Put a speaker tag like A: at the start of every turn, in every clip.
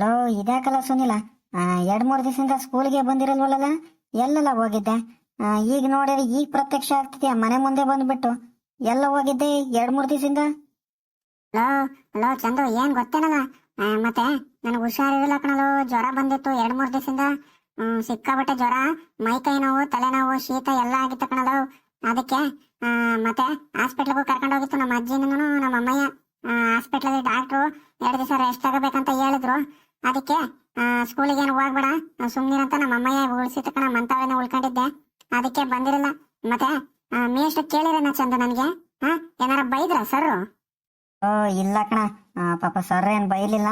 A: Low ಇದ್ಯಾಕಲ್ಲ Sunil. ಎರಡು ಮೂರು ದಿವಸದಿಂದ ಸ್ಕೂಲ್ಗೆ ಬಂದಿರಲ್ವಲ್ಲ ಎಲ್ಲೆಲ್ಲ ಹೋಗಿದ್ದೆ? ಈಗ ನೋಡಿದ್ರೆ ಈಗ ಪ್ರತ್ಯಕ್ಷ ಆಗ್ತಿದ್ಯಾ? ಮನೆ ಮುಂದೆ ಬಂದ್ಬಿಟ್ಟು. ಎಲ್ಲ ಹೋಗಿದ್ದೆ ಎರಡು ಮೂರು ದಿವಸದಿಂದ?
B: ಲೋ ಲೋ, ಚಂದು, ಏನ್ ಗೊತ್ತೇನಲ್ಲ? ಮತ್ತೆ ನನಗೆ ಹುಷಾರಿರಲಿಲ್ಲ ಕಣಲು, ಜ್ವರ ಬಂದಿತ್ತು ಎರಡ್ ಮೂರ್ ದಿವಸದಿಂದ. ಸಿಕ್ಕಾಬಟ್ಟೆ ಜ್ವರ, ಮೈ ಕೈ ನೋವು ತಲೆನೋವು ಶೀತ ಎಲ್ಲ ಆಗಿತ್ತು ಕಣಲು. ಅದಕ್ಕೆ ಮತ್ತೆ ಹಾಸ್ಪಿಟ್ಲ್ಗೂ ಕರ್ಕೊಂಡು ಹೋಗಿತ್ತು ನಮ್ಮ ಅಜ್ಜಿನೂ ನಮ್ಮ ಅಮ್ಮಯ್ಯ. ಹಾಸ್ಪಿಟ್ಲಲ್ಲಿ ಡಾಕ್ಟ್ರು, ಎರಡು ದಿವಸ ರೆಸ್ಟ್ ತಗೋಬೇಕಂತ ಹೇಳಿದ್ರು. ಅದಕ್ಕೆ ಸ್ಕೂಲಿಗೆ ಏನು ಹೋಗ್ಬೇಡ. ಸುಮ್ಮನಿರಂತ ನಮ್ಮ ಅಮ್ಮಯ್ಯ ಉಳಿಸಿತ ಕಣ ಮಂತಾವಳಿನ ಉಳ್ಕೊಂಡಿದ್ದೆ. ಅದಕ್ಕೆ ಬಂದಿರಲ್ಲ. ಮತ್ತೆ ಮೇಷ್ಟು ಕೇಳಿರೇನ ಚಂದ ನನಗೆ? ಹಾ ಏನಾರ ಬೈದ್ರ ಸರ್
A: ಓ, ಇಲ್ಲ ಕಣ. ಪಾಪ ಸರ್ ಏನ್ ಬೈಲಿಲ್ಲ.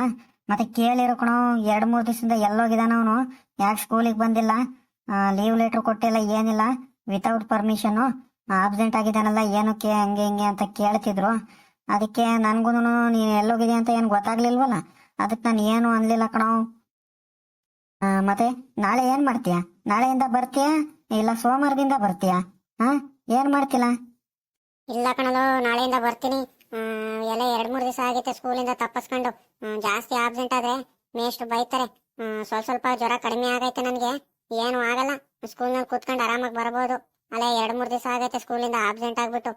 A: ಮತ್ತೆ ಕೇಳಿರು ಕಣ, ಎರಡ್ ಮೂರ್ ದಿವಸದಿಂದ ಎಲ್ಲೋಗಿದಾನ ಅವನು. ಯಾಕೆ ಸ್ಕೂಲಿಗೆ ಬಂದಿಲ್ಲ? ಲೀವ್ ಲೆಟರ್ ಕೊಟ್ಟಿಲ್ಲ, ಏನಿಲ್ಲ. ವಿತೌಟ್ ಪರ್ಮಿಷನ್ ಆಬ್ಸೆಂಟ್ ಆಗಿದ್ದಾನಲ್ಲ ಏನಕ್ಕೆ ಹಂಗೆ ಹಿಂಗೆ ಅಂತ ಕೇಳ್ತಿದ್ರು. ಅದಕ್ಕೆ ನನ್ಗೂ ನೀನು ಎಲ್ಲೋಗಿದ್ಯಾ ಅಂತ ಏನು ಗೊತ್ತಾಗ್ಲಿಲ್ವಲ್ಲ? ಅದಕ್ಕೆ ನಾನು ಏನು ಅನ್ಲಿಲ್ಲ ಕಣೋ. ಮತ್ತೆ ನಾಳೆ ಏನ್ ಮಾಡ್ತೀಯ? ನಾಳೆಯಿಂದ ಬರ್ತೀಯಾ? ಇಲ್ಲ ಸೋಮವಾರದಿಂದ ಬರ್ತೀಯಾ? ಹಾ ಏನ್ ಮಾಡ್ತಿಲ್ಲ?
B: ಇಲ್ಲ ಕಣಲು, ನಾಳೆಯಿಂದ ಬರ್ತೀನಿ. ಎಲ್ಲ ಎರಡ್ ಮೂರ್ ದಿವಸ ಆಗೈತೆ ಸ್ಕೂಲಿಂದ ತಪ್ಪಿಸ್ಕೊಂಡು. ಜಾಸ್ತಿ ಆಬ್ಸೆಂಟ್ ಆದ್ರೆ ಮೇಷ್ಟು ಬೈತಾರೆ. ಸ್ವಲ್ಪ ಸ್ವಲ್ಪ ಜ್ವರ ಕಡಿಮೆ ಆಗೈತೆ ನನಗೆ. ಏನು ಆಗಲ್ಲ. ಸ್ಕೂಲ್ನಲ್ಲಿ ಕೂತ್ಕೊಂಡು ಆರಾಮಾಗಿ ಬರ್ಬೋದು. ಅಲ್ಲೇ ಎರಡ್ ಮೂರ್ ದಿವಸ ಆಗೈತೆ ಸ್ಕೂಲಿಂದ ಆಬ್ಸೆಂಟ್ ಆಗ್ಬಿಟ್ಟು.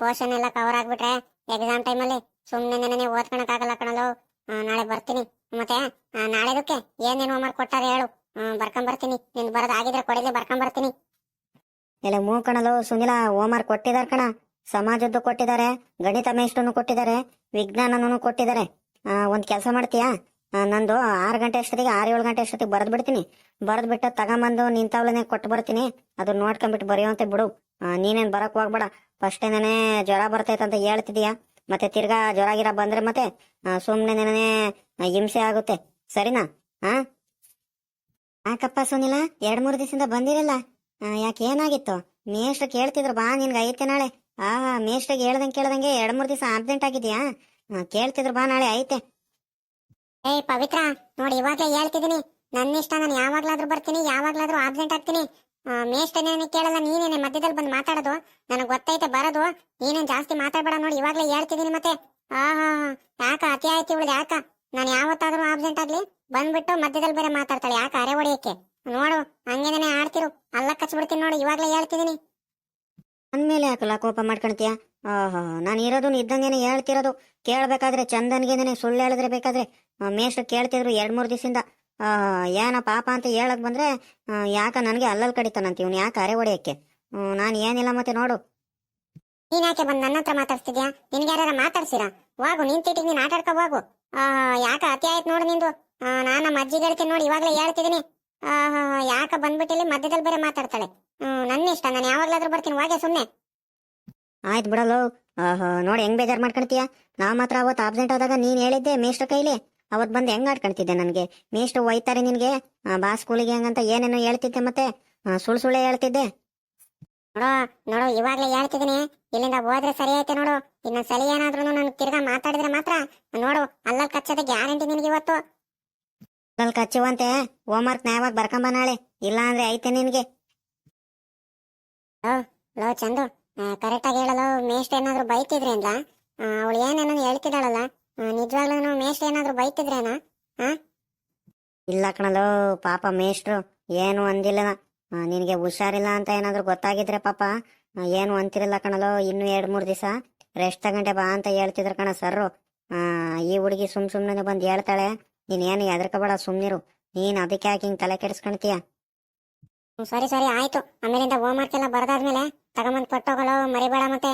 B: ಪೋರ್ಷನ್ ಎಲ್ಲ ಕವರ್ ಆಗ್ಬಿಟ್ರೆ ಎಕ್ಸಾಮ್ ಟೈಮಲ್ಲಿ ಸುಮ್ಮನೆ ಓದ್ಕೊಳಕ್ಕಾಗಲ್ಲ ಕಣಲು. ನಾಳೆ ಬರ್ತೀನಿ. ಮತ್ತೆ ಆ, ನಾಳೆದಕ್ಕೆ ಏನೇನು ಹೋಮ್ವರ್ಕ್ ಕೊಟ್ಟಾರ ಹೇಳು. ಬರ್ಕೊಂಬರ್ತೀನಿ ನಿನ್ ಬರೋದು ಆಗಿದ್ರೆ ಕೊಡಲಿ ಬರ್ಕೊಂಬರ್ತೀನಿ
A: ಇಲ್ಲ ಮೂಕಣಲು ಸುನಿಲ ಹೋಮ್ವರ್ಕ್ ಕೊಟ್ಟಿದ್ದಾರೆ ಕಣ. ಸಮಾಜದ್ದು ಕೊಟ್ಟಿದ್ದಾರೆ ಗಣಿತ ಮೇಷ್ಟನ್ನು ಕೊಟ್ಟಿದ್ದಾರೆ ವಿಜ್ಞಾನನೂ ಕೊಟ್ಟಿದ್ದಾರೆ ಒಂದ್ ಕೆಲಸ ಮಾಡ್ತೀಯಾ? ನಂದು ಆರು ಗಂಟೆ ಅಷ್ಟೊತ್ತಿಗೆ ಆರು ಏಳು ಗಂಟೆ ಅಷ್ಟೊತ್ತಿಗೆ ಬರೆದು ಬಿಡ್ತೀನಿ. ಬರೆದು ಬಿಟ್ಟು ತಗೊಂಬಂದು ನಿಂತವ್ಲನೆ ಕೊಟ್ಟು ಬರ್ತೀನಿ. ಅದನ್ನ ನೋಡ್ಕೊಂಡ್ಬಿಟ್ಟು ಬರೆಯುವಂತೆ ಬಿಡು. ನೀನೇನ್ ಬರಕ್ ಹೋಗ್ಬೇಡ. ಫಸ್ಟ್ ಏನೇ ಜ್ವರ ಬರ್ತೈತೆ ಅಂತ ಹೇಳ್ತಿದೀಯಾ? ಮತ್ತೆ ತಿರ್ಗಾ ಜ್ವರ ಗಿರ ಬಂದ್ರೆ ಮತ್ತೆ ಸುಮ್ಮನೆ ನೆನೆ ಹಿಂಸೆ ಆಗುತ್ತೆ. ಸರಿನಾ? ಹಾ ಯಾಕಪ್ಪ ಸುನಿಲ? ಎರಡ್ ಮೂರು ದಿವಸದಿಂದ ಬಂದಿರಲ್ಲ. ಯಾಕೆ ಏನಾಗಿತ್ತು? ಮೇಷ್ಟ್ರ ಕೇಳ್ತಿದ್ರು, ಬಾ ನಿನ್ಗೆ ಐತೆ ನಾಳೆ. ಆ, ಮೇಷ್ಟ್ರಿಗೆ ಹೇಳ್ದಂಗೆ ಕೇಳ್ದಂಗೆ ಎರಡ್ ಮೂರು ದಿವಸ ಆಬ್ಸೆಂಟ್ ಆಗಿದ್ಯಾ? ಕೇಳ್ತಿದ್ರು, ಬಾ ನಾಳೆ, ಐತೆ.
B: ಏಯ್ ಪವಿತ್ರ, ನೋಡಿ ಇವಾಗ್ಲೇ ಹೇಳ್ತಿದ್ದೀನಿ ನನ್ನ ಇಷ್ಟ ನಾನು ಯಾವಾಗ್ಲಾದ್ರೂ ಬರ್ತೀನಿ, ಯಾವಾಗ್ಲಾದ್ರೂ ಆಬ್ಸೆಂಟ್ ಆಗ್ತೀನಿ. ಮೇಷ್ಟನೇನೆ ಕೇಳಲ್ಲ ನೀನೇನೆ ಮಧ್ಯದಲ್ಲಿ ಬಂದು ಮಾತಾಡೋದು. ನನಗೆ ಗೊತ್ತೈತೆ, ಬರೋದು. ನೀನೇನ್ ಜಾಸ್ತಿ ಮಾತಾಡ್ಬೇಡ ನೋಡಿ, ಇವಾಗ್ಲೇ ಹೇಳ್ತಿದ್ದೀನಿ ಮತ್ತೆ. ಆಹಾ ಯಾಕ, ಅತಿ ಆಯ್ತು ಇವಳು ಯಾಕ? ನಾನು ಯಾವತ್ತಾದ್ರೂ ಆಬ್ಸೆಂಟ್ ಆಗ್ಲಿ, ಬಂದ್ಬಿಟ್ಟು ಮಧ್ಯದಲ್ಲಿ ಬೇರೆ ಮಾತಾಡ್ತಾಳೆ. ಯಾಕ, ಅರೆ ಹೊಡೆಯಕ್ಕೆ? ನೋಡು, ಹಂಗೇನೇ ಆಡ್ತಿರು. ಅಲ್ಲ ಕಚ್ಬಿಡ್ತೀನಿ ನೋಡು, ಇವಾಗ್ಲೇ ಹೇಳ್ತಿದ್ದೀನಿ.
A: ಅಂದ್ಮೇಲೆ ಯಾಕಲ್ಲ ಕೋಪ ಮಾಡ್ಕೊಳ್ತೀಯ? ಓಹೋ ನಾನು ಇರೋದು ಇದ್ದಂಗೆನೆ ಹೇಳ್ತಿರೋದು. ಕೇಳ್ಬೇಕಾದ್ರೆ ಚಂದನ್ಗೆನೆ ಸುಳ್ಳು ಹೇಳಿದ್ರೆ ಬೇಕಾದ್ರೆ ಮೇಷ್ಟು ಮೇಷ್ಟ್ರು ಕೇಳ್ತಿದ್ರು ಎರಡು ಮೂರು ದಿವಸದಿಂದ. ಏನ ಪಾಪ ಅಂತ ಹೇಳಕ್ ಬಂದ್ರೆ ಯಾಕ ನನಗೆ ಅಲ್ಲಲ್ ಕಡಿತಾನಂತ ಇವ್ನು ಯಾಕೆ ಅರೆ ಹೊಡೆಯಕ್ಕೆ? ನಾನು ಏನಿಲ್ಲ ಮತ್ತೆ ನೋಡು.
B: ನೀನ್ ಯಾಕೆ ಬಂದ್ ನನ್ನ ಹತ್ರ ಮಾತಾಡ್ತಿದ್ಯಾ ನಿನ್ಗೆ ಯಾರ ಮಾತಾಡ್ಸಿರಾ? ಹೋಗು ನಿನ್ ತೀಟಿಗೆ ನೀನ್ ಆಟಾಡ್ಕೊ ವಾಗು ಹೋಗು ಯಾಕ ಅತಿ ಆಯ್ತು ನೋಡು ನಿಂದು. ನಾನು ನಮ್ಮ ಅಜ್ಜಿ ಹೇಳ್ತೀನಿ ನೋಡಿ ಇವಾಗ್ಲೇ ಹೇಳ್ತಿದ್ದೀನಿ ಆ, ಯಾಕ ಬಂದ್ಬಿಟ್ಟಿಲ್ಲಿ ಮಧ್ಯದಲ್ಲಿ ಬೇರೆ ಮಾತಾಡ್ತಾಳೆ. ನನ್ನ ಇಷ್ಟ ನಾನು ಯಾವಾಗ್ಲಾದ್ರೂ ಬರ್ತೀನಿ ಹೋಗೆ ಸುಮ್ನೆ.
A: ಆಯ್ತು ಬಿಡಲ್ಲ. ನೋಡಿ ಹೆಂಗ್ ಬೇಜಾರ್ ಮಾಡ್ಕೊಳ್ತೀಯ ನಾ ಮಾತ್ರ ಅವತ್ತು ಆಬ್ಸೆಂಟ್ ಆದಾಗ ನೀನ್ ಹೇಳಿದ್ದೆ ಮೇಷ್ಟ್ರ ಕೈಲಿ. ಅವತ್ ಬಂದು ಹೆಂಗ್ ಆಡ್ಕೊಳ್ತಿದ್ದೆ ನನಗೆ? ಮೇಷ್ಟು ಒಯ್ತಾರೆ ನಿನ್ಗೆ? ಬಾ ಸ್ಕೂಲಿಗೆ ಹೆಂಗಂತ ಏನೇನೋ ಹೇಳ್ತಿದ್ದೆ ಮತ್ತೆ ಸುಳ್ ಸುಳ್ಳು ಸುಳ್ಳೆ ಹೇಳ್ತಿದ್ದೆ.
B: ನೋಡೋ ನೋಡೋ ಇವಾಗ್ಲೇ ಹೇಳ್ತಿದ್ದೀನಿ. ಇಲ್ಲಿಂದ ಹೋದ್ರೆ ಸರಿ ಐತೆ ನೋಡು. ಇನ್ನ ಸಲ ಏನಾದ್ರೂ ನನ್ ತಿರ್ಗಾ ಮಾತಾಡಿದ್ರೆ ಮಾತ್ರ ನೋಡು ಅಲ್ಲಲ್ಲಿ ಕಚ್ಚದ ಗ್ಯಾರಂಟಿ ನಿನ್ಗೆ ಇವತ್ತು.
A: ಅಲ್ಲಿ ಕಚ್ಚುವಂತೆ ಹೋಮ್ವರ್ಕ್ ನ್ಯಾಯವಾಗಿ ಬರ್ಕೊಂಬ ನಾಳೆ. ಇಲ್ಲ ಅಂದ್ರೆ ಐತೆ ನಿನ್ಗೆ.
B: ಲೋ ಚಂದು ಕರೆಕ್ಟ್ ಆಗಿ ಹೇಳಲು ಮೇಸ್ಟ್ ಏನಾದ್ರು ಬೈತಿದ್ರೆ ಅಂದ್ಲಾ ಅವಳು ಏನೇನೋ ಹೇಳ್ತಿದ್ದಾಳಲ್ಲ. ನಿಜವಾಗ್ಲೂ ಮೇಷ್ಟ್ರು ಏನಾದ್ರು ಬೈತಿದ್ರೇನಾ?
A: ಇಲ್ಲ ಕಣಲು ಪಾಪ ಮೇಷ್ಟ್ರು ಏನು ಅಂದಿಲ್ಲ. ನಿನಗೆ ಹುಷಾರಿಲ್ಲ ಅಂತ ಏನಾದ್ರು ಗೊತ್ತಾಗಿದ್ರೆ ಪಾಪ. ಏನು ಅಂತಿರಲ್ಲ ಕಣಲು ಇನ್ನು ಎರಡು ಮೂರು ದಿವಸ ರೆಸ್ಟ್ ತಗೊಂಡೆ ಬಾ ಅಂತ ಹೇಳ್ತಿದ್ರು ಕಣ ಸರ್ರು. ಆ, ಈ ಹುಡುಗಿ ಸುಮ್ ಸುಮ್ನೆ ಬಂದು ಹೇಳ್ತಾಳೆ ನೀನ್ ಏನು ಹೆದರ್ಕೋಬೇಡ ಸುಮ್ನಿರು. ನೀನ್ ಅದಕ್ಕೆ ಯಾಕೆ ಹಿಂಗ್ ತಲೆ ಕೆಡಿಸ್ಕೊಳ್ತೀಯ
B: ಹ್ಮ್, ಸರಿ ಸರಿ ಆಯ್ತು. ಆಮೇಲಿಂದ ಹೋಮ್ವರ್ಕ್ ಎಲ್ಲ ಬರ್ದಾದ್ಮೇಲೆ ತಗೊಂಬಂದ್ ಪಟ್ಟೋಗಳು ಮರಿಬೇಡ ಮತ್ತೆ.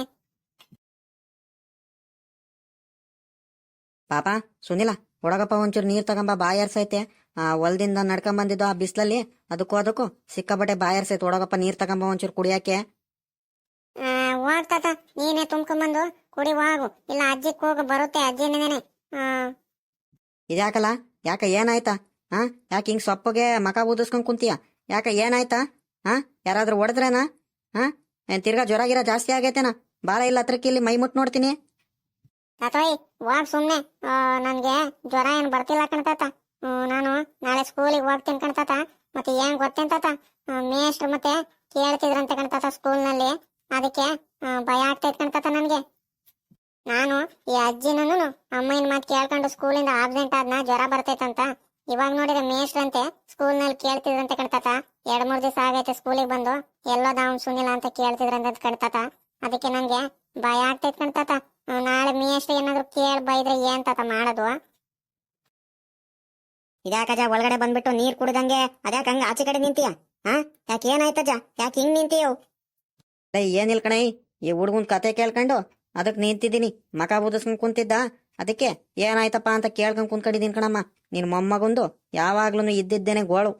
C: ಪಾಪ ಸುನಿಲ ಹುಡುಗಪ್ಪ ಒಂಚೂರು ನೀರ್ ತಗೊಂಬ ಬಾಯಾರ್ಸೈತೆ ಆ ಹೊಲದಿಂದ ನಡ್ಕೊಂಡ್ ಬಂದಿದ್ದು ಆ ಬಿಸ್ಲಲ್ಲಿ ಅದಕ್ಕೂ ಅದಕ್ಕೂ ಸಿಕ್ಕಾಬಟ್ಟೆ ಬಾಯಾರ್ಸೈತೆ ಹೊಡಗಪ್ಪ ನೀರ್ ತಗೊಂಬ ಒಂಚೂರು ಕುಡಿಯಾಕೆ.
B: ಹೋಗ್ ತಾತ ನೀನೇ ತುಂಬ್ಕೊಂಬಂದು ಕುಡಿ ಹೋಗು. ಇಲ್ಲ ಅಜ್ಜಿ ಕೂಗು ಬರುತ್ತೆ ಅಜ್ಜಿನೇನೆ
C: ಇದ್ಯಾಕಲ್ಲ? ಯಾಕ ಏನಾಯ್ತಾ? ಹಾ ಯಾಕೆ ಹಿಂಗ್ ಸೊಪ್ಪಗೆ ಮಕ ಊದಿಸ್ಕೊಂಡ್ ಕುಂತೀಯ? ಯಾಕ ಏನಾಯ್ತಾ? ಹಾ ಯಾರಾದ್ರೂ ಹೊಡೆದ್ರೇನಾ? ಹಾ ತಿರ್ಗಾ ಜ್ವರ ಗಿರ ಜಾಸ್ತಿ ಆಗೈತೆನಾ? ಬಾಳ ಇಲ್ಲ ಹತ್ರಕ್ಕೆ ಇಲ್ಲಿ ಮೈ ಮುಟ್ ನೋಡ್ತೀನಿ.
B: ತಾತೋಯ್ ಹೋಗ್ ಸುಮ್ನೆ. ನನ್ಗೆ ಜ್ವರ ಏನ್ ಬರ್ತಿಲ್ಲ ಕಣ್ತಾತ ನಾನು ನಾಳೆ ಸ್ಕೂಲಿಗೆ ಹೋಗ್ತೀನಿ ಕಣ್ತಾತ ಮತ್ತೆ ಏನ್ ಗೊತ್ತೇನ್ ತಾತ? ಮೇಷ್ಟ್ರು ಮತ್ತೆ ಕೇಳ್ತಿದ್ರಂತೆ ಕಣ್ತಾತ ಸ್ಕೂಲ್ನಲ್ಲಿ ಅದಕ್ಕೆ ಭಯ ಆಗ್ತೈತ್ ಕಣ್ತಾತ ನನ್ಗೆ. ನಾನು ಈ ಅಜ್ಜಿನೂ ಅಮ್ಮನ ಮಾತು ಕೇಳ್ಕೊಂಡು ಸ್ಕೂಲಿಂದ ಆಬ್ಸೆಂಟ್ ಆದ್ನ ಜ್ವರ ಬರ್ತೈತಂತ. ಇವಾಗ ನೋಡಿದ್ರೆ ಮೇಷ್ಟ್ರಂತೆ ಸ್ಕೂಲ್ನಲ್ಲಿ ಕೇಳ್ತಿದ್ರಂತೆ ಕಣ್ತಾತ ಎರಡ್ ಮೂರ್ ದಿವಸ ಆಗೈತೆ ಸ್ಕೂಲಿಗೆ ಬಂದು. ಎಲ್ಲೋದ ಅವ್ನ್ ಸುನಿಲ್ಲ ಅಂತ ಕೇಳ್ತಿದ್ರಂತ ಕಣ್ತಾತ ಅದಕ್ಕೆ ನಂಗೆ ಭಯ ಆಗ್ತೈತ್ ಕಣ್ತಾತ ನಾಳೆ ನಾಳೆ ಮೀಸ್ಟ್ ಏನಾದ್ರು ಕೇಳ ಬೈದ್ರೆ ಏನ್ ತಾತ ಮಾಡೋದು?
A: ಇದ್ಯಾಕಜ ಒಳಗಡೆ ಬಂದ್ಬಿಟ್ಟು ನೀರ್ ಕುಡ್ದಂಗೆ? ಅದ್ಯಾಕ ಹಂಗ ಆಚೆ ಕಡೆ ನಿಂತೀಯ? ಹಾ? ಯಾಕೆ ಏನಾಯ್ತಜ ಯಾಕೆ ಹಿಂಗ್ ನಿಂತೀಯೋ?
C: ಏನಿಲ್ ಏನಿಲ್ಲ ಕಣೈ? ಈ ಹುಡುಗನ್ ಕತೆ ಕೇಳ್ಕೊಂಡು ಅದಕ್ ನಿಂತಿದ್ದೀನಿ. ಮಕ ಬೂದಿಸ್ಕೊಂಡ್ ಕುಂತಿದ್ದ. ಅದಕ್ಕೆ ಏನಾಯ್ತಪ್ಪ ಅಂತ ಕೇಳ್ಕೊಂಡ್ ಕುಂತ್ಕೊಂಡಿದ್ದೀನಿ ಕಣಮ್ಮ. ನಿನ್ ಮೊಮ್ಮಗೊಂದು ಯಾವಾಗ್ಲೂ ಇದ್ದಿದ್ದೇನೆ ಗೋಳು.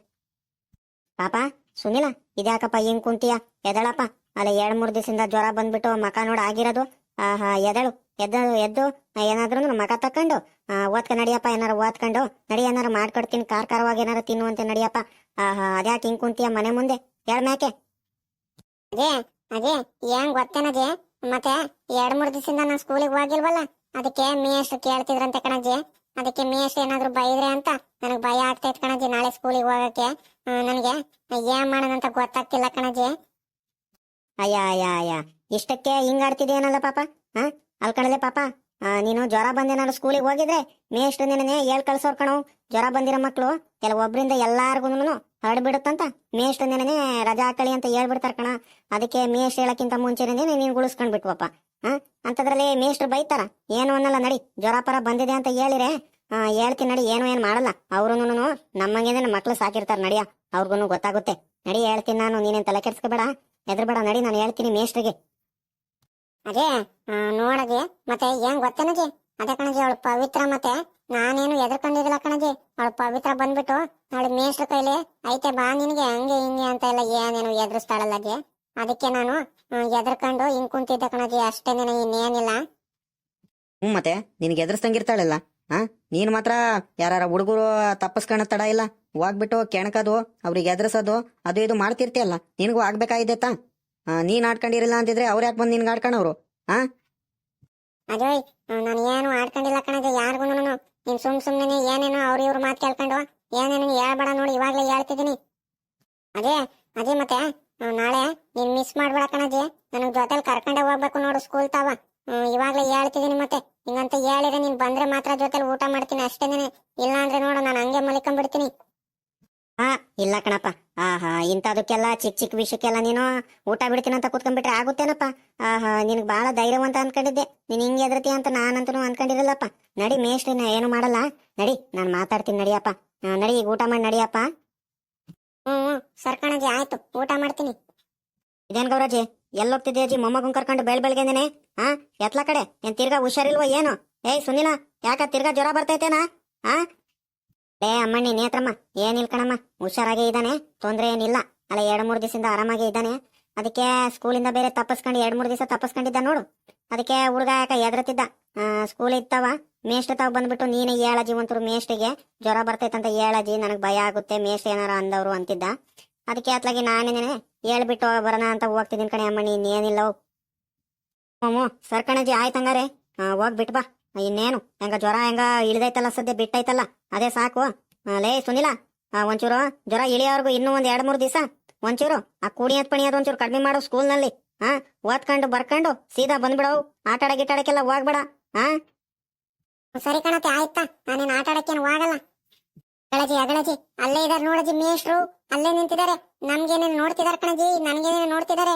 A: ಪಾಪ ಸುನಿಲ ಇದ್ಯಾಕಪ್ಪ ಹಿಂಗ್ ಕುಂತೀಯ? ಎದಳಪ್ಪ? ಅಲ್ಲ, ಎರಡು ಮೂರು ದಿವಸದಿಂದ ಜ್ವರ ಬಂದ್ಬಿಟ್ಟು ಮಕ ನೋಡು ಆಗಿರೋದು. ಆಹಾ ಎದಳು ಎದ್ದು ಎದ್ದು ಏನಾದ್ರೂ ಮಕ ತಕೊಂಡು ಓದ್ಕ ನಡಿಯಪ್ಪ, ಏನಾರು ಓದ್ಕೊಂಡು, ನಡಿ, ಏನಾರು ಮಾಡ್ಕೊಡ್ತೀನಿ, ಕಾರ್ ಕಾರವಾಗಿ ಏನಾರು ತಿನ್ನುವಂತೆ ನಡಿಯಪ್ಪ. ಆಹಾ, ಅದ್ಯಾಕೆ ಹಿಂಗ್ ಕುಂತೀಯ ಮನೆ ಮುಂದೆ? ಹೇಳ್ಮ್ಯಾಕೆ
B: ಅದೇ ಅದೇ, ಏನ್ ಗೊತ್ತೇನಜೆ ಮತ್ತೆ ಎರಡ್ ಮೂರ್ ದಿವಸದಿಂದ ನಾನು ಸ್ಕೂಲಿಗೆ ಹೋಗಿಲ್ವಲ್ಲ? ಅದಕ್ಕೆ ಮೇಷ್ಟ್ರು ಕೇಳ್ತಿದ್ರಂತೆ ಕಣಜ್ಜಿ. ಅದಕ್ಕೆ ಮೇಷ್ಟ್ರು ಏನಾದ್ರು ಬೈದ್ರೆ ಅಂತ ನನಗ್ ಭಯ ಆಗ್ತೈತ್ ಕಣಜಿ ನಾಳೆ ಸ್ಕೂಲಿಗೆ ಹೋಗಕ್ಕೆ. ನನಗೆ ಏನ್ ಮಾಡೋದಂತ ಗೊತ್ತಾಗ್ತಿಲ್ಲ ಕಣಜ್ಜಿ.
A: ಅಯ್ಯ ಅಯ್ಯ ಅಯ್ಯ. ಇಷ್ಟಕ್ಕೆ ಹಿಂಗಾಡ್ತಿದ್ಯೇನಲ್ಲ ಪಾಪ? ಹಾ? ಅಲ್ಕಣಲೆ ಪಾಪ. ನೀನು ಜ್ವರ ಬಂದೇನಾದ್ರು ಸ್ಕೂಲಿಗೆ ಹೋಗಿದ್ರೆ ಮೇಷ್ಟ್ರು ನಿನ್ನೆ ಹೇಳ್ ಕಳ್ಸೋರ್ ಕಣವು ಜ್ವರ ಬಂದಿರೋ ಮಕ್ಳು ಕೆಲ ಒಬ್ರಿಂದ ಎಲ್ಲಾರ್ಗು ಹರಡ್ಬಿಡುತ್ತಂತ ಮೇಷ್ಟ್ರು ನಿನ್ನೆ ರಜಾ ಹಾಕಳಿ ಅಂತ ಹೇಳ್ಬಿಡ್ತಾರ ಕಣ. ಅದಕ್ಕೆ ಮೇಷ್ಟ್ರು ಹೇಳಕ್ಕಿಂತ ಮುಂಚೆನೇ ನೀನು ಗುಳಿಸ್ಕೊಂಡ್ ಬಿಟ್ವಪ್ಪ. ಹಾ? ಅಂತದ್ರಲ್ಲಿ ಮೇಷ್ಟ್ರು ಬೈತಾರ. ಏನು ಅನ್ನಲ್ಲ ನಡಿ, ಜ್ವರ ಪರ ಬಂದಿದೆ ಅಂತ ಹೇಳಿರೆ. ಹೇಳ್ತೀನಿ ನಡಿ, ಏನು ಏನ್ ಮಾಡಲ್ಲ. ಅವ್ರು ನಮ್ಮಂಗೇನೆ ಮಕ್ಳು ಸಾಕಿರ್ತಾರ ನಡಿಯ. ಅವ್ರಿಗೂ ಗೊತ್ತಾಗುತ್ತೆ. ನಡಿ ಹೇಳ್ತೀನಿ ನಾನು, ನೀನೇನ್ ತಲೆ ಕೆಡ್ಸ್ಕೊಬೇಡ. ಹೆದರ್ಬೇಡ, ನಡಿ, ನಾನು ಹೇಳ್ತೀನಿ ಮೇಷ್ಟ್ರಿಗೆ.
B: ಅದೇ ನೋಡಗೆ ಮತ್ತೆ ಏನ್ ಗೊತ್ತೇನಗೆ ಅದೇ ಕಣಜಿ, ಅವಳು ಪವಿತ್ರ ಮತ್ತೆ ನಾನೇನು ಎದ್ರಕೊಂಡಿರಲ್ಲ ಕಣಜಿ. ಅವಳು ಪವಿತ್ರ ಬಂದ್ಬಿಟ್ಟು ಅವಳು ಮೇಷ್ಟ್ರ ಕೈಲಿ, ಐತೆ ಬಾ ನಿನಗೆ, ಹಂಗೆ, ಹಿಂಗೆ ಅಂತ ಎಲ್ಲ ಏನೇನು ಎದುರಿಸ್ತಾಳಲ್ಲಗೆ ಅದಕ್ಕೆ ನಾನು ಎದ್ರಕೊಂಡು ಹಿಂಗ್ ಕುಂತಿದ್ದೆ ಕಣಜಿ, ಅಷ್ಟೇ ಇನ್ನೇನಿಲ್ಲ.
C: ಹ್ಞೂ ಮತ್ತೆ, ನಿನ್ಗೆ ಎದುರಿಸ್ದಂಗಿರ್ತಾಳಲ್ಲ ಹಾ ನೀನ್ ಮಾತ್ರ ಯಾರ ಹುಡುಗರು ತಪ್ಪಸ್ಕಣ ತಡ ಇಲ್ಲ. ಹೋಗ್ಬಿಟ್ಟು ಕೆಣಕದು, ಅವ್ರಿಗೆ ಎದ್ರಸೋದು, ಅದು ಇದು ಮಾಡ್ತಿರ್ತೀಯಲ್ಲ. ನಿನಗೂ ಆಗ್ಬೇಕಾಗಿದೆ ತಾ. ನೀನ್ ಆಡ್ಕೊಂಡಿರಿಲ್ಲ ಅಂತಿದ್ರೆ ಅವ್ರು ಯಾಕೆ ಬಂದು ನಿನ್ಗೆ ಆಡ್ಕೊಂಡವ್ರು ಹಾ
B: ಅಜಯ್ ನಾನು ಏನು ಆಡ್ಕೊಂಡಿಲ್ಲ ಕಣಜ ಯಾರಿಗೂ ನೀನ್ ಸುಮ್ ಸುಮ್ನೆ ಏನೇನೋ ಅವ್ರ ಇವ್ರ ಮಾತು ಕೇಳ್ಕೊಂಡು ಏನೇನು ಹೇಳ್ಬೇಡ ನೋಡಿ, ಇವಾಗ್ಲೇ ಹೇಳ್ತಿದ್ದೀನಿ. ಅದೇ ಅದೇ ಮತ್ತೆ ನಾಳೆ ನೀನ್ ಮಿಸ್ ಮಾಡ್ಬೇಡ ಕಣಜಿ ನನಗ್ ಜೊತೆಲಿ ಕರ್ಕೊಂಡೆ ಹೋಗ್ಬೇಕು ನೋಡು ಸ್ಕೂಲ್ ತಾವ. ಇವಾಗ್ಲೇ ಹೇಳ್ತಿದ್ದೀನಿ ಮತ್ತೆ. ಹಿಂಗಂತ ಹೇಳಿದ್ರೆ ನೀನ್ ಬಂದ್ರೆ ಮಾತ್ರ ಜೊತೆಲಿ ಊಟ ಮಾಡ್ತೀನಿ ಅಷ್ಟೇನೆ ಇಲ್ಲ ಅಂದ್ರೆ ನೋಡು ನಾನು ಹಂಗೆ ಮಲಿಕೊಂಡ್ಬಿಡ್ತೀನಿ.
A: ಹಾ ಇಲ್ಲ ಕಣಪ್ಪ. ಆಹಾ ಇಂಥದಕ್ಕೆಲ್ಲ ಚಿಕ್ಕ ಚಿಕ್ಕ ವಿಷಯಕ್ಕೆಲ್ಲ ನೀನು ಊಟ ಬಿಡ್ತೀನಿ ಅಂತ ಕೂತ್ಕೊಂಡ್ಬಿಟ್ರೆ ಆಗುತ್ತೇನಪ್ಪ? ಆಹಾ ನಿನಗೆ ಭಾಳ ಧೈರ್ಯವಂತ ಅನ್ಕೊಂಡಿದ್ದೆ. ನೀನು ಹಿಂಗೆ ಎದ್ರತಿ ಅಂತ ನಾನಂತೂ ಅನ್ಕೊಂಡಿರಲ್ಲಪ್ಪ. ನಡಿ ಮೇಷ್ಟ್ರಿನ ಏನು ಮಾಡಲ್ಲ. ನಡಿ ನಾನು ಮಾತಾಡ್ತೀನಿ ನಡಿಯಪ್ಪ. ನಡಿ ಈಗ ಊಟ ಮಾಡಿ ನಡಿಯಪ್ಪ.
B: ಹ್ಞೂ ಹ್ಮ್ ಸರ್ ಆಯಿತು ಆಯ್ತು. ಊಟ ಮಾಡ್ತೀನಿ.
A: ಇದೇನ್ ಗೌರಾಜಿ ಎಲ್ಲೋಗ್ತಿದ್ದೆ ಅಜ್ಜಿ, ಮೊಮ್ಮಗನ್ ಕರ್ಕೊಂಡು ಬೆಳ್ ಬೆಳಗ್ಗೆನೆ ಹಾ ಎತ್ಲ ಕಡೆ, ಏನ್ ತಿರ್ಗಾ ಹುಷಾರಿಲ್ವೋ ಏನು? ಏಯ್, ಸುನಿಲ, ಯಾಕ ತಿರ್ಗಾ ಜ್ವರ ಬರ್ತೈತೇನಾ? ಹಾ ಏ ಅಮ್ಮಣ್ಣಿ, ನೇತ್ರಮ್ಮ, ಏನಿಲ್ ಕಣಮ್ಮ? ಹುಷಾರಾಗೇ ಇದ್ದಾನೆ, ತೊಂದ್ರೆ ಏನಿಲ್ಲ. ಅಲ್ಲ, ಎರಡ್ ಮೂರ್ ದಿವಸದಿಂದ ಆರಾಮಾಗೇ ಇದ್ದಾನೆ. ಅದಕ್ಕೆ ಸ್ಕೂಲಿಂದ ಬೇರೆ ತಪ್ಪಿಸ್ಕೊಂಡು ಎರಡ್ ಮೂರ್ ದಿವಸ ತಪ್ಪಿಸ್ಕೊಂಡಿದ್ದ ನೋಡು. ಅದಕ್ಕೆ ಹುಡುಗ ಯಾಕ ಎದ್ರತಿದ್ದ ಸ್ಕೂಲ್ ಇತ್ತವ, ಮೇಷ್ಟ್ ತಾವ್ ಬಂದ್ಬಿಟ್ಟು ನೀನೇ ಹೇಳಜಿ ಒಂಚೂರು ಮೇಷ್ಟಿಗೆ. ಜ್ವರ ಬರ್ತೈತಂತ ಹೇಳಜಿ ನನಗ್ ಭಯ ಆಗುತ್ತೆ, ಮೇಷ್ಟ್ ಏನಾರ ಅಂದವ್ರು ಅಂತಿದ್ದ. ಅದಕ್ಕೆ ಅತ್ಲಾಗಿ ನಾನೇನೇನೆ ಹೇಳ್ಬಿಟ್ಟು ಬರೋಣ ಅಂತ ಹೋಗ್ತಿದ್ದೀನಿ ಕಣೆ ಅಮ್ಮಣ್ಣಿ ಇನ್ನೇನಿಲ್ಲ ಹ್ಞೂ ಸರ್ಕಣಜಿ ಆಯ್ತಂಗಾರೆ ಹಂಗಾರೆ. ಹೋಗ್ ಬಿಟ್ ಬಾ. ಇನ್ನೇನು? ಹೆಂಗ ಜ್ವರ ಹೆಂಗ ಇಳಿದೈತಲ್ಲ ಸದ್ಯ, ಬಿಟ್ಟೈತಲ್ಲ? ಅದೇ ಸಾಕು. ಲೇ, ಸುನಿಲ ಒಂಚೂರು ಜ್ವರ ಇಳಿಯೋವರೆಗೂ ಇನ್ನೂ ಒಂದ್ ಎರಡು ಮೂರು ದಿವಸ. ಒಂಚೂರು, ಆ ಕುಣಿಯದ್ ಪಣಿಯೋದ್ ಒಂಚೂರು ಕಡಿಮೆ ಮಾಡು ಸ್ಕೂಲ್ನಲ್ಲಿ. ಹಾ ಓದ್ಕೊಂಡು, ಬರ್ಕೊಂಡು, ಸೀದಾ ಬಂದ್ಬಿಡವು. ಆಟ ಆಡ ಗಿಟಾಡಕ್ಕೆಲ್ಲ ಹೋಗ್ಬೇಡ. ಹಾ
B: ಸರಿ ಕಣತೆ, ಆಯ್ತಾ. ನಾನೇನು ಆಟ ಆಡಕ್ಕೇನು ಹೋಗಲ್ಲ. ಅಗಳಜಿ ಅಗಳಜಿ ಅಲ್ಲೇ ಇದಾರೆ ನೋಡಜಿ ಮೇಷ್ಟ್ರು. ಅಲ್ಲೇ ನಿಂತಿದ್ದಾರೆ. ನಮ್ಗೇನೇನು ನೋಡ್ತಿದಾರೆ ಕಣಜಿ? ನನ್ಗೇನೇನು ನೋಡ್ತಿದ್ದಾರೆ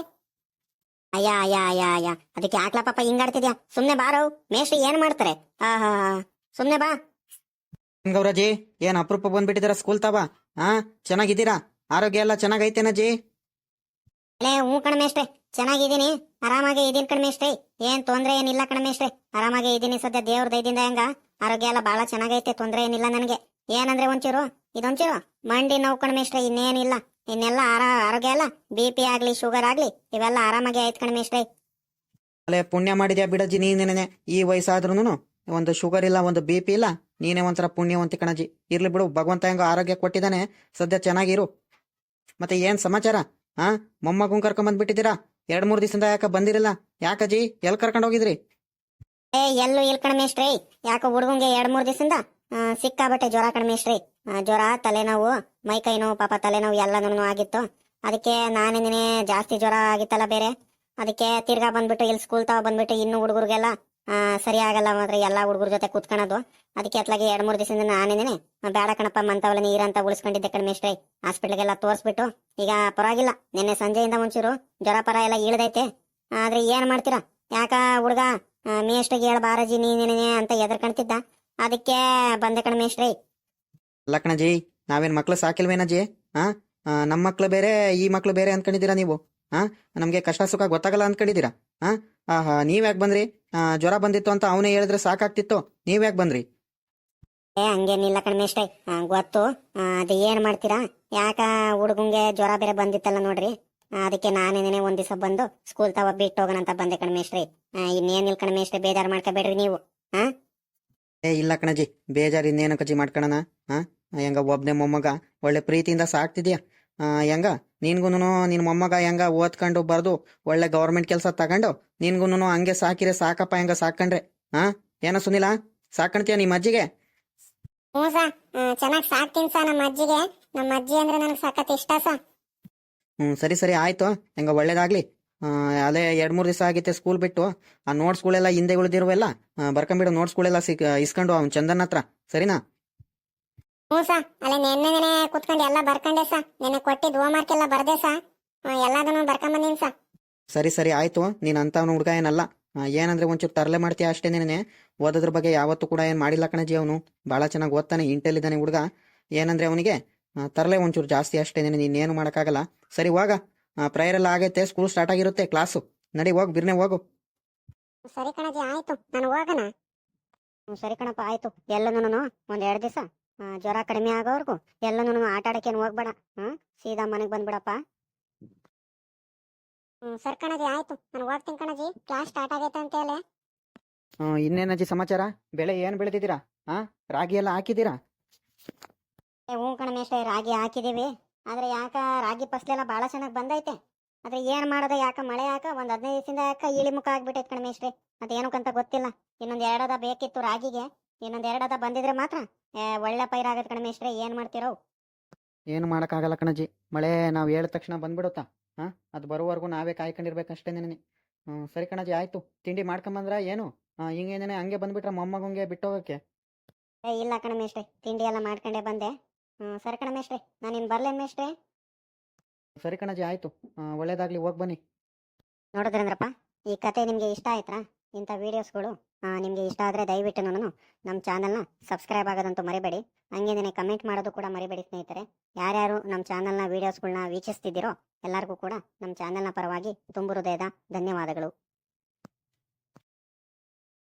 A: ಅಯ್ಯ ಅಯ್ಯ ಅಯ್ಯ ಅಯ್ಯ. ಅದಕ್ಕೆ ಯಾಕ್ಲ ಪಾಪ ಹಿಂಗಾಡ್ತಿದ್ಯಾ ಸುಮ್ನೆ ಬಾರೋ ಮೇಷ್ಟ್ರು ಏನ್ ಮಾಡ್ತಾರೆ? ಆಹಾ ಸುಮ್ನೆ ಬಾ.
C: ಗೌರಜಿ ಗೌರಾಜಿ ಏನ್ ಅಪರೂಪ ಬಂದ್ಬಿಟ್ಟಿದಾರ ಸ್ಕೂಲ್ ತಾವ? ಹಾ ಚೆನ್ನಾಗಿದ್ದೀರಾ? ಆರೋಗ್ಯ ಎಲ್ಲ ಚೆನ್ನಾಗೈತೇನಜಿ
A: ಅಲ್ಲೇ ಹ್ಞೂ ಕಣಮೇಷ್ಟ್ರೆ ಚೆನ್ನಾಗಿದ್ದೀನಿ. ಆರಾಮಾಗಿ ಇದೀನಿ ಕಣಮೇಷ್ಟ್ರೆ ಏನ್ ತೊಂದ್ರೆ ಏನಿಲ್ಲ ಕಣಮೇಷ್ಟ್ರೆ ಆರಾಮಾಗಿ ಇದೀನಿ ಸದ್ಯ ದೇವ್ರ ದಯದಿಂದ ಹೆಂಗ? ಆರೋಗ್ಯ ಎಲ್ಲ ಬಹಳ ಚೆನ್ನಾಗೈತೆ. ತೊಂದ್ರೆ ಏನಿಲ್ಲ ನನಗೆ. ಏನಂದ್ರೆ ಒಂಚೂರು? ಇದೊಂಚೂರು? ಮಂಡಿ ನೋವು ಕಣಮೇಷ್ಟ್ರೆ ಇನ್ನೇನಿಲ್ಲ ಇನ್ನೆಲ್ಲ ಆರಾ ಆರೋಗ್ಯ ಎಲ್ಲ ಬಿ ಪಿ ಆಗ್ಲಿ ಶುಗರ್ ಆಗ್ಲಿ ಇವೆಲ್ಲ ಆರಾಮಾಗಿ ಆಯ್ತು ಕಣಮೇಷ್ಟ್ರೆ
C: ಅಲ್ಲೇ ಪುಣ್ಯ ಮಾಡಿದ್ಯಾ ಬಿಡಜ್ಜಿ ನೀನೇನೆ? ಈ ವಯಸ್ಸಾದ್ರೂನು ಒಂದು ಶುಗರ್ ಇಲ್ಲ ಒಂದು ಬಿ ಪಿ ಇಲ್ಲ ನೀನೇ ಒಂಥರ ಪುಣ್ಯವಂತಿ ಕಣಜ್ಜಿ. ಇರ್ಲಿ ಬಿಡು ಭಗವಂತ ಹೆಂಗ ಆರೋಗ್ಯ ಕೊಟ್ಟಿದ್ದಾನೆ. ಸದ್ಯ ಚೆನ್ನಾಗಿರು. ಮತ್ತೆ ಏನ್ ಸಮಾಚಾರ? ಹಾ ಮೊಮ್ಮಗುಂಗ್ ಕರ್ಕೊಂಡ್ ಬಂದ್ಬಿಟ್ಟಿದ್ದೀರಾ ಎರಡ್ ಮೂರ್ ದಿವಸದಿಂದ ಯಾಕ ಬಂದಿರಲ್ಲ? ಯಾಕಜ್ಜಿ? ಎಲ್ ಕರ್ಕೊಂಡ್ ಹೋಗಿದ್ರಿ
A: ಏ ಎಲ್ಲೂ ಇಲ್ಕಣ ಕಣಮೇಷ್ಟ್ರೆ ಯಾಕೋ ಹುಡುಗಂಗೆ ಎರಡ್ ಮೂರ್ ದಿವಸದಿಂದ ಸಿಕ್ಕಾಬಟ್ಟೆ ಜ್ವರ ಕಡಿಮೆ ಇಷ್ಟ್ರಿ. ಜ್ವರ, ತಲೆನೋವು ಮೈಕೈ ನೋವು, ಪಾಪ ತಲೆನೋವು ಎಲ್ಲನೂ ಆಗಿತ್ತು. ಅದಕ್ಕೆ ನಾನೇನೇ ಜಾಸ್ತಿ ಜ್ವರ ಆಗಿತ್ತಲ್ಲ ಬೇರೆ. ಅದಕ್ಕೆ ತಿರ್ಗಾ ಬಂದ್ಬಿಟ್ಟು ಇಲ್ಲಿ ಸ್ಕೂಲ್ ತಾವ ಬಂದ್ಬಿಟ್ಟು ಇನ್ನು ಹುಡುಗರಿಗೆಲ್ಲ ಸರಿ ಆಗಲ್ಲ ಮಾತ್ರ ಎಲ್ಲ ಹುಡುಗರ ಜೊತೆ ಕುತ್ಕೊಳ್ಳೋದು ಅದಕ್ಕೆ ಅತ್ಲಾಗಿ ಎರಡು ಮೂರು ದಿವಸದಿಂದ ನಾನೇನೆ ಬೇಡ ಕಣಪ್ಪ ಮಂತವಲ್ಲ ನೀರಂತ ಉಳಿಸ್ಕೊಂಡಿದ್ದೆ ಕಡಿಮೆ ಇಷ್ಟ್ರಿ. ಹಾಸ್ಪಿಟ್ಲಿಗೆಲ್ಲ ತೋರಿಸ್ಬಿಟ್ಟು, ಈಗ ಪರವಾಗಿಲ್ಲ, ನಿನ್ನೆ ಸಂಜೆಯಿಂದ ಮುಂಚೂರು ಜ್ವರ ಪರ ಎಲ್ಲ ಇಳ್ದೈತೆ. ಆದ್ರೆ ಏನ್ ಮಾಡ್ತೀರಾ? ಯಾಕ ಹುಡುಗ ಮೇಷ್ಟಿಗೆ ಹೇಳ ಬಾರಾಜಿ ನೀನೇನೆ ಅಂತ ಎದರ್ಕಣ್ತಿದ್ದ. ಅದಕ್ಕೆ ಬಂದೆ ಕಣ ಮೇಷ್ಟ್ರೆ.
C: ಅಲ್ಲ ಕಣಜಿ ನಾವೇನ್ ಮಕ್ಳು ಸಾಕಿಲ್ವೇನಜಿ ಹಾ ನಮ್ಮ ಮಕ್ಳು ಬೇರೆ ಈ ಮಕ್ಳು ಬೇರೆ ಅನ್ಕೊಂಡಿದ್ದೀರಾ ನೀವು? ಹಾ ನಮ್ಗೆ ಕಷ್ಟ ಸುಖ ಗೊತ್ತಾಗಲ್ಲ ಅನ್ಕೊಂಡಿದ್ದೀರಾ? ಹಾ ಆಹಾ ನೀವ್ ಯಾಕೆ ಬಂದ್ರಿ? ಜ್ವರ ಬಂದಿತ್ತು ಅಂತ ಅವನೇ ಹೇಳಿದ್ರೆ ಸಾಕಾಗ್ತಿತ್ತು. ನೀವ್ ಯಾಕೆ ಬಂದ್ರಿ?
A: ಏ ಹಂಗೇನಿಲ್ಲ ಕಣ ಮೇಷ್ಟ್ರೆ. ಆ, ಗೊತ್ತು. ಅದು ಏನ್ ಮಾಡ್ತೀರಾ? ಯಾಕ ಹುಡುಗಂಗೆ ಜ್ವರ ಬೇರೆ ಬಂದಿತ್ತಲ್ಲ ನೋಡ್ರಿ? ಅದಕ್ಕೆ ನಾನೇನೆ ಒಂದ್ ದಿವಸ ಬಂದು ಸ್ಕೂಲ್ ತಾವ ಬಿಟ್ಟು ಹೋಗೋಣ ಅಂತ ಬಂದೆ ಕಣ ಮೇಷ್ಟ್ರೆ. ಆ, ಇನ್ನೇನಿಲ್ಲ ಕಣ ಮೇಷ್ಟ್ರೆ ಬೇಜಾರು ಮಾಡ್ಕೋಬೇಡ್ರಿ ನೀವು.
C: ಏ ಇಲ್ಲ ಕಣಜಿ ಬೇಜಾರು ಇನ್ನೇನು ಕಜ್ಜಿ ಮಾಡ್ಕೊಳಣ ಹಾ ಹೆಂಗ ಒಬ್ನೇ ಮೊಮ್ಮಗ ಒಳ್ಳೆ ಪ್ರೀತಿಯಿಂದ ಸಾಕ್ತಿದ್ಯಾ? ಹೆಂಗ? ನಿನ್ಗೂನು ನಿನ್ ಮೊಮ್ಮಗ ಹೆಂಗ ಓದ್ಕೊಂಡು ಬರ್ದು ಒಳ್ಳೆ ಗೌರ್ಮೆಂಟ್ ಕೆಲಸ ತಗೊಂಡು ನಿನ್ಗೂನು ಹಂಗೆ ಸಾಕಿರೆ ಸಾಕಪ್ಪ ಹೆಂಗ ಸಾಕಂಡ್ರೆ? ಹಾ ಏನ ಸುನಿಲ ಸಾಕಣ್ತೀಯ ನಿಮ್ಮ ಅಜ್ಜಿಗೆ?
B: ಹ್ಞೂ ಸಾ ಚೆನ್ನಾಗಿ ಸಾಕ್ತೀನಿ ಸಾ ನಮ್ಮ ಅಜ್ಜಿಗೆ. ನಮ್ಮ ಅಜ್ಜಿ ಅಂದ್ರೆ ನನಗೆ ಸಖತ್ ಇಷ್ಟ ಸಾ.
C: ಹ್ಞೂ ಸರಿ ಸರಿ ಆಯ್ತು. ಹೆಂಗ ಒಳ್ಳೇದಾಗ್ಲಿ. ಅದೇ ಎರಡು ಮೂರು ದಿವಸ ಆಗಿತ್ತೆ ಸ್ಕೂಲ್ ಬಿಟ್ಟು. ಆ ನೋಟ್ಸ್ಗಳೆಲ್ಲ ಹಿಂದೆ ಉಳಿದಿರುವೆಲ್ಲ ಬರ್ಕೊಂಬಿಡು ನೋಟ್ಸ್ಗಳೆಲ್ಲ ಸಿಕ್ ಇಸ್ಕೊಂಡು ಅವ್ನು ಚಂದನ್ ಹತ್ರ. ಸರಿನಾ?
B: ಹ್ಞೂ ಸಾ. ಅಲ್ಲ ನೆನ್ನೆ ನೆನೆ ಕುತ್ಕೊಂಡು ಎಲ್ಲ ಬರ್ಕೊಂಡೆ ಸಾ. ನೆನ್ನೆ ಕೊಟ್ಟಿದ್ದು ಹೋಮ್ವರ್ಕ್ ಎಲ್ಲ ಬರ್ದೆ ಸಾ. ಎಲ್ಲದನ್ನು ಬರ್ಕೊಂಬಂದೀನಿ ಸಾ.
C: ಸರಿ ಸರಿ ಆಯ್ತು. ನೀನು ಅಂತವನು ಹುಡುಗ ಏನಲ್ಲ. ಏನಂದ್ರೆ ಒಂಚೂರು ತರಲೆ ಮಾಡ್ತೀಯ ಅಷ್ಟೇ ನಿನ್ನೆ. ಓದೋದ್ರ ಬಗ್ಗೆ ಯಾವತ್ತೂ ಕೂಡ ಏನು ಮಾಡಿಲ್ಲ ಕಣಜಿ ಅವನು. ಬಹಳ ಚೆನ್ನಾಗಿ ಓದ್ತಾನೆ ಇಂಟೆಲ್ ಇದ್ದಾನೆ ಹುಡುಗ. ಏನಂದ್ರೆ ಅವನಿಗೆ ತರಲೆ ಒಂಚೂರು ಜಾಸ್ತಿ ಅಷ್ಟೇ ನೀನು ನೀನೇನು ಮಾಡೋಕ್ಕಾಗಲ್ಲ. ಸರಿ ಹೋಗ. ಪ್ರೇಯರ್ ಎಲ್ಲ ಆಗೈತೆ ಸ್ಕೂಲ್ ಸ್ಟಾರ್ಟ್ ಆಗಿರುತ್ತೆ ಕ್ಲಾಸು ನಡಿ ಹೋಗ್ ಬಿರ್ನೆ ಹೋಗು.
B: ಸರಿ ಕಣಜಿ ಆಯ್ತು. ನಾನು ಹೋಗಣ
A: ಹ್ಮ್, ಸರಿ ಕಣಪ್ಪ ಆಯ್ತು. ಎಲ್ಲನೂ ಒಂದ್ ಎರಡ್ ದಿವಸ ಜ್ವರ ಕಡಿಮೆ ಆಗೋವರೆಗೂ ಎಲ್ಲನೂ ಆಟ ಆಡಕ್ಕೇನು ಹೋಗ್ಬೇಡ ಹ್ಮ್? ಸೀದಾ ಮನೆಗ್ ಬಂದ್ಬಿಡಪ್ಪ.
B: ಹ್ಮ್ ಸರಿ ಕಣಜಿ ಆಯ್ತು. ನಾನು ಹೋಗ್ತೀನಿ ಕಣಜಿ ಕ್ಲಾಸ್ ಸ್ಟಾರ್ಟ್ ಆಗೈತೆ ಅಂತ ಹೇಳಿ.
C: ಆ, ಇನ್ನೇನಜ್ಜಿ ಸಮಾಚಾರ? ಬೆಳೆ ಏನ್ ಬೆಳೆದಿದ್ದೀರಾ? ಹಾ ರಾಗಿ ಎಲ್ಲ ಹಾಕಿದ್ದೀರಾ?
A: ಏ ಹ್ಞೂ ಕಣಮೇಶ ರಾಗಿ ಹಾಕಿದೀವಿ ಆದ್ರೆ ಯಾಕ ರಾಗಿ ಫಸ್ಲೆಲ್ಲ ಬಹಳ ಚೆನ್ನಾಗಿ ಬಂದೈತೆ. ಆದ್ರೆ ಏನ್ ಮಾಡೋದು ಯಾಕ ಮಳೆ ಯಾಕ? ಒಂದ್ ಹದಿನೈದು ದಿವಸದಿಂದ ಯಾಕ ಇಳಿಮುಖ ಆಗ್ಬಿಟ್ಟೈತೆ ಕಣ ಮೇಷ್ಟ್ರೆ. ಅದೇನಕ್ಕಂತ ಗೊತ್ತಿಲ್ಲ. ಇನ್ನೊಂದ್ ಎರಡದ ಬೇಕಿತ್ತು ರಾಗಿಗೆ. ಇನ್ನೊಂದ್ ಎರಡದ ಬಂದಿದ್ರೆ ಮಾತ್ರ ಒಳ್ಳೆ ಪೈರಾಗತ್ ಕಣ ಮೇಷ್ಟ್ರೆ. ಏನ್ ಮಾಡ್ತಿರೋ?
C: ಏನು ಮಾಡೋಕ್ಕಾಗಲ್ಲ ಕಣಜಿ. ಮಳೆ ನಾವು ಹೇಳಿದ ತಕ್ಷಣ ಬಂದ್ಬಿಡುತ್ತಾ? ಹಾ? ಅದು ಬರುವವರೆಗೂ ನಾವೇ ಕಾಯ್ಕೊಂಡಿರ್ಬೇಕಷ್ಟೇ ನೆನೆ ಹ್ಞೂ ಸರಿ ಕಣಜಿ ಆಯ್ತು. ತಿಂಡಿ ಮಾಡ್ಕೊಂಬಂದ್ರ ಏನು? ಆ, ಹಿಂಗೇನೇನೆ ಹಂಗೆ ಬಂದ್ಬಿಟ್ರ ಮೊಮ್ಮಗಂಗೆ ಬಿಟ್ಟೋಗಕ್ಕೆ?
A: ಇಲ್ಲ ಕಣ ಮೇಷ್ಟ್ರೆ. ತಿಂಡಿ ಎಲ್ಲ ಮಾಡ್ಕೊಂಡೆ ಬಂದೆ. ಹ್ಞೂ ಸರಿ ಕಣ ಮೇಷ್ಟ್ರೆ. ನಾನು ಇನ್ನು ಬರ್ಲೇನು ಮೇಷ್ಟ್ರೆ.
C: ಸರಿ ಕಣಜಿ ಆಯಿತು. ಒಳ್ಳೇದಾಗಲಿ ಹೋಗಿ ಬನ್ನಿ.
A: ನೋಡಿದ್ರಂದ್ರಪ್ಪ ಈ ಕತೆ ನಿಮಗೆ ಇಷ್ಟ ಆಯ್ತಾ ಇಂಥ ವೀಡಿಯೋಸ್ಗಳು ನಿಮಗೆ ಇಷ್ಟ ಆದರೆ ದಯವಿಟ್ಟು ನಾನು ನಮ್ಮ ಚಾನಲ್ನ ಸಬ್ಸ್ಕ್ರೈಬ್ ಆಗೋದಂತೂ ಮರಿಬೇಡಿ. ಹಂಗೇನೆ ಕಮೆಂಟ್ ಮಾಡೋದು ಕೂಡ ಮರಿಬೇಡಿ ಸ್ನೇಹಿತರೆ. ಯಾರ್ಯಾರು ನಮ್ಮ ಚಾನಲ್ನ ವೀಡಿಯೋಸ್ಗಳನ್ನ ವೀಕ್ಷಿಸ್ತಿದ್ದೀರೋ ಎಲ್ಲರಿಗೂ ಕೂಡ ನಮ್ಮ ಚಾನಲ್ನ ಪರವಾಗಿ ತುಂಬ ಹೃದಯದ ಧನ್ಯವಾದಗಳು.